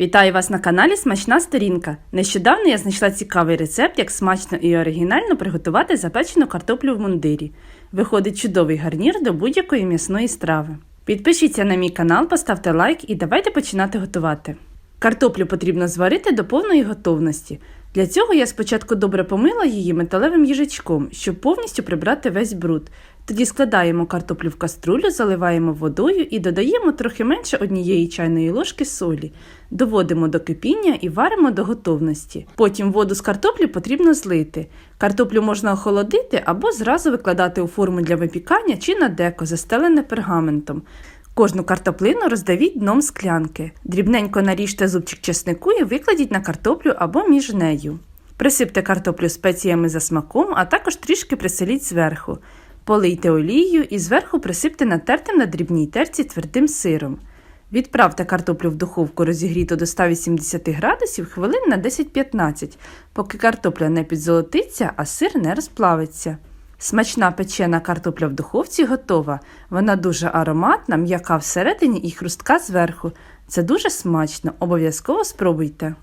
Вітаю вас на каналі Смачна сторінка. Нещодавно я знайшла цікавий рецепт, як смачно і оригінально приготувати запечену картоплю в мундирі. Виходить чудовий гарнір до будь-якої м'ясної страви. Підпишіться на мій канал, поставте лайк і давайте починати готувати. Картоплю потрібно зварити до повної готовності. Для цього я спочатку добре помила її металевим їжачком, щоб повністю прибрати весь бруд. Тоді складаємо картоплю в каструлю, заливаємо водою і додаємо трохи менше однієї чайної ложки солі. Доводимо до кипіння і варимо до готовності. Потім воду з картоплі потрібно злити. Картоплю можна охолодити або зразу викладати у форму для випікання чи на деко, застелене пергаментом. Кожну картоплину роздавіть дном склянки. Дрібненько наріжте зубчик чеснику і викладіть на картоплю або між нею. Присипте картоплю спеціями за смаком, а також трішки приселіть зверху. Полийте олією і зверху присипте натертим на дрібній терці твердим сиром. Відправте картоплю в духовку розігріту до 180 градусів хвилин на 10-15, поки картопля не підзолотиться, а сир не розплавиться. Смачна печена картопля в духовці готова. Вона дуже ароматна, м'яка всередині і хрустка зверху. Це дуже смачно, обов'язково спробуйте.